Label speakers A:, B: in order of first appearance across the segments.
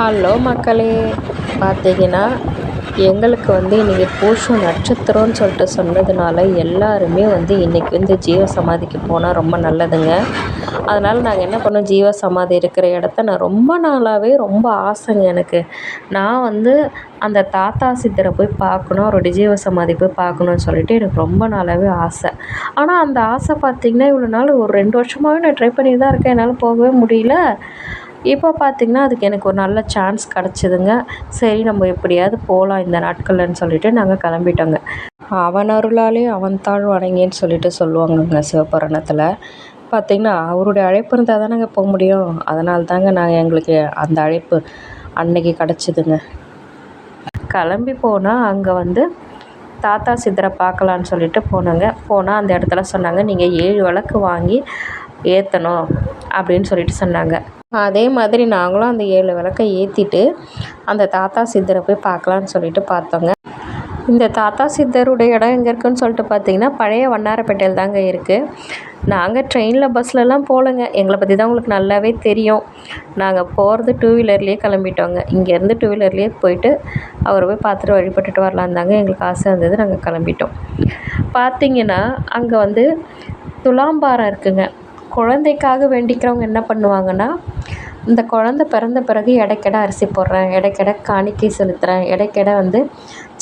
A: Hello மக்களே பார்த்தீங்கன்னா எங்களுக்கு வந்து இன்றைக்கி பூஷம் நட்சத்திரம்னு சொல்லிட்டு சொன்னதுனால எல்லாருமே வந்து இன்றைக்கி வந்து ஜீவ சமாதிக்கு போனால் ரொம்ப நல்லதுங்க. அதனால் நாங்கள் என்ன பண்ணோம் ஜீவ சமாதி இருக்கிற இடத்த நான் ரொம்ப நாளாகவே ரொம்ப ஆசைங்க எனக்கு. நான் வந்து அந்த தாத்தா சித்தரை போய் பார்க்கணும் அவருடைய ஜீவ சமாதி போய் பார்க்கணுன்னு சொல்லிட்டு எனக்கு ரொம்ப நாளாகவே ஆசை. ஆனால் அந்த ஆசை பார்த்திங்கன்னா இவ்வளோ நாள் ஒரு ரெண்டு வருஷமாகவே நான் ட்ரை பண்ணி தான் இருக்கேன். என்னால் போகவே முடியல. இப்போ பார்த்திங்கன்னா அதுக்கு எனக்கு ஒரு நல்ல சான்ஸ் கிடச்சிதுங்க. சரி நம்ம எப்படியாவது போகலாம் இந்த நாட்கள்லன்னு சொல்லிட்டு நாங்கள் கிளம்பிட்டோங்க. அவன் அருளாலே அவன் தாழ் வணங்கின்னு சொல்லிட்டு சொல்லுவாங்கங்க சிவபுராணத்தில். பார்த்திங்கன்னா அவருடைய அழைப்பு இருந்தால் தானேங்க போக முடியும். அதனால தாங்க நாங்கள் எங்களுக்கு அந்த அழைப்பு அன்னைக்கு கிடச்சிதுங்க. கிளம்பி போனால் அங்கே வந்து தாத்தா சித்தரை பார்க்கலான்னு சொல்லிட்டு போனாங்க. போனால் அந்த இடத்துல சொன்னாங்க நீங்கள் ஏழு விளக்கு வாங்கி ஏற்றணும் அப்படின்னு சொல்லிட்டு சொன்னாங்க. அதே மாதிரி நாங்களும் அந்த ஏழு விளக்கை ஏற்றிட்டு அந்த தாத்தா சித்தரை போய் பார்க்கலான்னு சொல்லிட்டு பார்த்தோங்க. இந்த தாத்தா சித்தருடைய இடம் எங்கே இருக்குன்னு சொல்லிட்டு பார்த்தீங்கன்னா பழைய வண்ணாரப்பேட்டையில் தாங்க இருக்குது நாங்கள் ட்ரெயினில் பஸ்லலாம் போகலங்க. எங்களை பற்றி தான் உங்களுக்கு நல்லாவே தெரியும். நாங்கள் போகிறது டூ வீலர்லேயே கிளம்பிட்டோங்க. இங்கேருந்து டூ வீலர்லேயே போயிட்டு அவரை போய் பார்த்துட்டு வழிபட்டுட்டு வரலான் தாங்க எங்களுக்கு ஆசை இருந்தது. நாங்கள் கிளம்பிட்டோம். பார்த்தீங்கன்னா அங்கே வந்து துலாம்பாரம் இருக்குங்க. குழந்தைக்காக வேண்டிக்கிறவங்க என்ன பண்ணுவாங்கன்னா இந்த குழந்த பிறந்த பிறகு எடைக்கெட அரிசி போடுறேன் எடைக்கெட காணிக்கை செலுத்துகிறேன் எடைக்கெட வந்து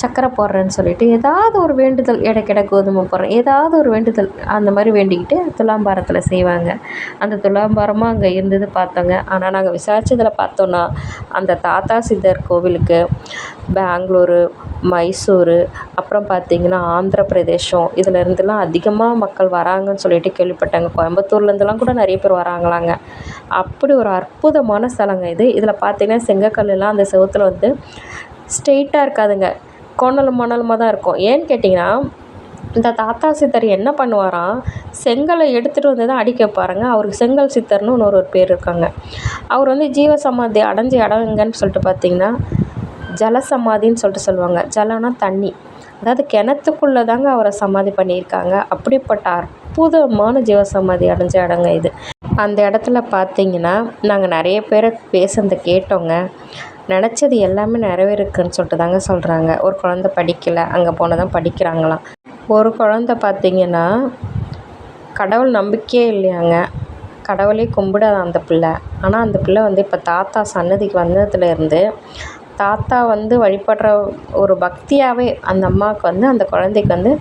A: சக்கரை போடுறேன்னு சொல்லிட்டு ஏதாவது ஒரு வேண்டுதல் எடைக்கெட கோதுமை போடுறேன். ஏதாவது ஒரு வேண்டுதல் அந்த மாதிரி வேண்டிக்கிட்டு துலாம்பாரத்தில் செய்வாங்க. அந்த துலாம்பாரமும் அங்கே இருந்தது பார்த்தோங்க. ஆனால் நாங்கள் விசாரித்ததில் பார்த்தோன்னா அந்த தாத்தா சித்தர் கோவிலுக்கு பெங்களூரு மைசூர் அப்புறம் பார்த்திங்கன்னா ஆந்திர பிரதேசம் இதுலேருந்துலாம் அதிகமாக மக்கள் வராங்கன்னு சொல்லிட்டு கேள்விப்பட்டாங்க. கோயம்புத்தூர்லேருந்துலாம் கூட நிறைய பேர் வராங்களாங்க. அப்படி ஒரு அற்புதமான ஸ்தலங்க இது. இதில் பார்த்திங்கன்னா செங்கக்கல்லாம் அந்த செவத்தில் வந்து ஸ்ட்ரெயிட்டாக இருக்காதுங்க. கோணலும் மணலுமாக தான் இருக்கும். ஏன்னு கேட்டிங்கன்னா இந்த தாத்தா சித்தர் என்ன பண்ணுவாராம்? செங்கலை எடுத்துகிட்டு வந்து தான் அடிக்க பாருங்க அவருக்கு செங்கல் சித்தர்னு இன்னொரு ஒரு பேர் இருக்காங்க. அவர் வந்து ஜீவ சமாதி அடைஞ்ச இடம் எங்கன்னு சொல்லிட்டு பார்த்தீங்கன்னா ஜலசமாதின்னு சொல்லிட்டு சொல்லுவாங்க. ஜலம்னா தண்ணி. அதாவது கிணத்துக்குள்ளே தாங்க அவரை சமாதி பண்ணியிருக்காங்க. அப்படிப்பட்ட அற்புதமான ஜீவசமாதி அடைஞ்ச இடங்க இது. அந்த இடத்துல பார்த்தீங்கன்னா நாங்கள் நிறைய பேரை பேசுனதை கேட்டோங்க. நினச்சது எல்லாமே நிறைவேறுக்குன்னு சொல்லிட்டு தாங்க சொல்கிறாங்க ஒரு குழந்த படிக்கலை அங்கே போனால் தான் படிக்கிறாங்களாம். ஒரு குழந்த பார்த்திங்கன்னா கடவுள் நம்பிக்கையே இல்லையாங்க. கடவுளே கும்பிடாத அந்த பிள்ளை. ஆனால் அந்த பிள்ளை வந்து இப்போ தாத்தா சன்னதிக்கு வந்ததுலேருந்து தாத்தா வந்து வழிபடுற ஒரு பக்தியாகவே அந்த அம்மாவுக்கு வந்து அந்த குழந்தைக்கு வந்து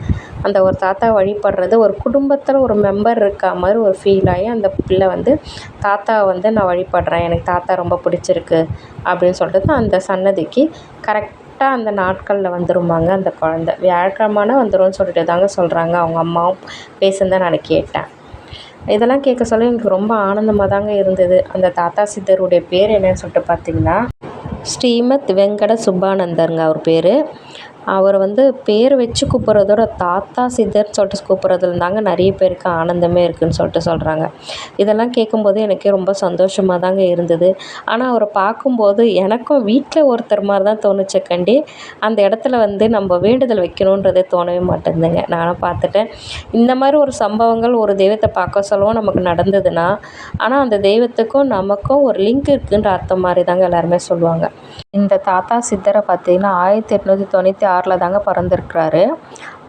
A: அந்த ஒரு தாத்தா வழிபடுறது ஒரு குடும்பத்தில் ஒரு மெம்பர் இருக்கா மாதிரி ஒரு ஃபீல் ஆகி அந்த பிள்ளை வந்து தாத்தாவை வந்து நான் வழிபடுறேன். எனக்கு தாத்தா ரொம்ப பிடிச்சிருக்கு. அப்படின்னு சொல்லிட்டு அந்த சன்னதிக்கு கரெக்டாக அந்த நாட்களில் வந்துருமாங்க அந்த குழந்த. வியாழக்கிழமான வந்துரும்னு சொல்லிட்டு தாங்க சொல்கிறாங்க அவங்க அம்மாவும் பேசுனதை நான் கேட்டேன். இதெல்லாம் கேட்க சொல்ல எனக்கு ரொம்ப ஆனந்தமாக தாங்க இருந்தது. அந்த தாத்தா சித்தருடைய பேர் என்னன்னு சொல்லிட்டு பார்த்தீங்கன்னா ஸ்ரீமத் வெங்கட சுப்பானந்தருங்க அவர் பேர். அவரை வந்து பேர் வச்சு கூப்பிட்றதோட தாத்தா சித்தர்னு சொல்லிட்டு கூப்பிட்றதுல தாங்க நிறைய பேருக்கு ஆனந்தமே இருக்குதுன்னு சொல்லிட்டு சொல்கிறாங்க இதெல்லாம் கேட்கும்போது எனக்கே ரொம்ப சந்தோஷமாக தாங்க இருந்தது. ஆனால் அவரை பார்க்கும்போது எனக்கும் வீட்டில் ஒருத்தர் மாதிரி தான் தோணுச்சே கண்டி. அந்த இடத்துல வந்து நம்ம வேண்டுதல் வைக்கணுன்றதே தோணவே மாட்டேங்குதுங்க. நானும் பார்த்துட்டேன். இந்த மாதிரி ஒரு சம்பவங்கள் ஒரு தெய்வத்தை பார்க்க சொல்லவும் நமக்கு நடந்ததுன்னா ஆனால் அந்த தெய்வத்துக்கும் நமக்கும் ஒரு லிங்க் இருக்குன்ற அர்த்தம் மாதிரி தாங்க எல்லாருமே சொல்லுவாங்க. இந்த தாத்தா சித்தரை பார்த்தீங்கன்னா ஆயிரத்தி எட்நூற்றி தொண்ணூற்றி ஆறில் தாங்க பிறந்திருக்கிறாரு.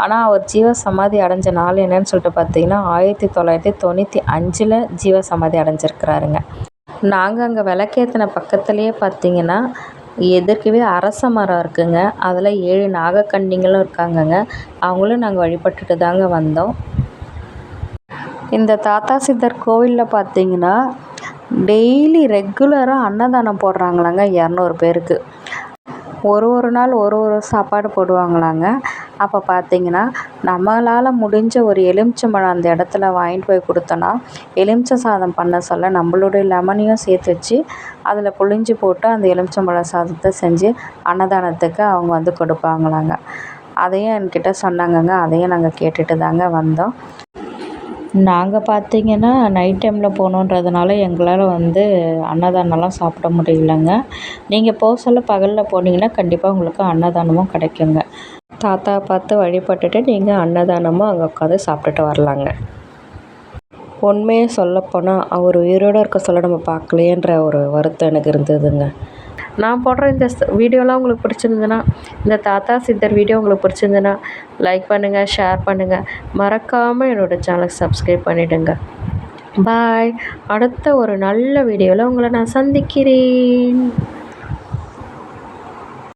A: ஆனால் அவர் ஜீவ சமாதி அடைஞ்ச நாள் என்னன்னு சொல்லிட்டு பார்த்தீங்கன்னா ஆயிரத்தி தொள்ளாயிரத்தி தொண்ணூற்றி அஞ்சில் ஜீவ சமாதி அடைஞ்சிருக்கிறாருங்க. நாங்கள் அங்கே விளக்கேற்றின பக்கத்துலேயே பார்த்தீங்கன்னா எதிர்க்கவே அரச மரம் இருக்குங்க. அதில் ஏழு நாகக்கன்னிங்களும் இருக்காங்கங்க. அவங்களும் நாங்கள் வழிபட்டுட்டு தாங்க வந்தோம். இந்த தாத்தா சித்தர் கோவிலில் பார்த்தீங்கன்னா டெய்லி ரெகுலராக அன்னதானம் போடுறாங்களாங்க இரநூறு பேருக்கு. ஒரு ஒரு நாள் ஒரு ஒரு சாப்பாடு போடுவாங்களாங்க. அப்போ பார்த்தீங்கன்னா நம்மளால் முடிஞ்ச ஒரு எலுமிச்சம்பழம் அந்த இடத்துல வாங்கிட்டு போய் கொடுத்தோன்னா எலுமிச்சை சாதம் பண்ண சொல்ல நம்மளுடைய லெமனையும் சேர்த்து வச்சு அதில் புழிஞ்சு போட்டு அந்த எலுமிச்சம்பழம் சாதத்தை செஞ்சு அன்னதானத்துக்கு அவங்க வந்து கொடுப்பாங்களாங்க. அதையும் என்கிட்ட சொன்னாங்கங்க. அதையும் நாங்கள் கேட்டுட்டு தாங்க வந்தோம். நாங்கள் பார்த்தீங்கன்னா நைட் டைமில் போகணுன்றதுனால எங்களால் வந்து அன்னதானம்லாம் சாப்பிட முடியலங்க. நீங்கள் போக சொல்ல பகலில் போனீங்கன்னா கண்டிப்பாக உங்களுக்கு அன்னதானமும் கிடைக்குங்க. தாத்தாவை பார்த்து வழிபட்டுட்டு நீங்கள் அன்னதானமும் அங்கே உட்காந்து சாப்பிட்டுட்டு வரலாங்க. உண்மையை சொல்லப்போனால் அவர் உயிரோடு இருக்க சொல்ல நம்ம பார்க்கலையேன்ற ஒரு வருத்தம் எனக்கு இருந்ததுங்க. நான் போடுற இந்த வீடியோலாம் உங்களுக்கு பிடிச்சிருந்ததுன்னா இந்த தாத்தா சித்தர் வீடியோ உங்களுக்கு பிடிச்சிருந்ததுன்னா லைக் பண்ணுங்கள் ஷேர் பண்ணுங்கள் மறக்காமல் என்னோடய சேனலை சப்ஸ்கிரைப் பண்ணிவிடுங்க பாய் அடுத்த ஒரு நல்ல வீடியோவில் உங்களை நான் சந்திக்கிறேன்.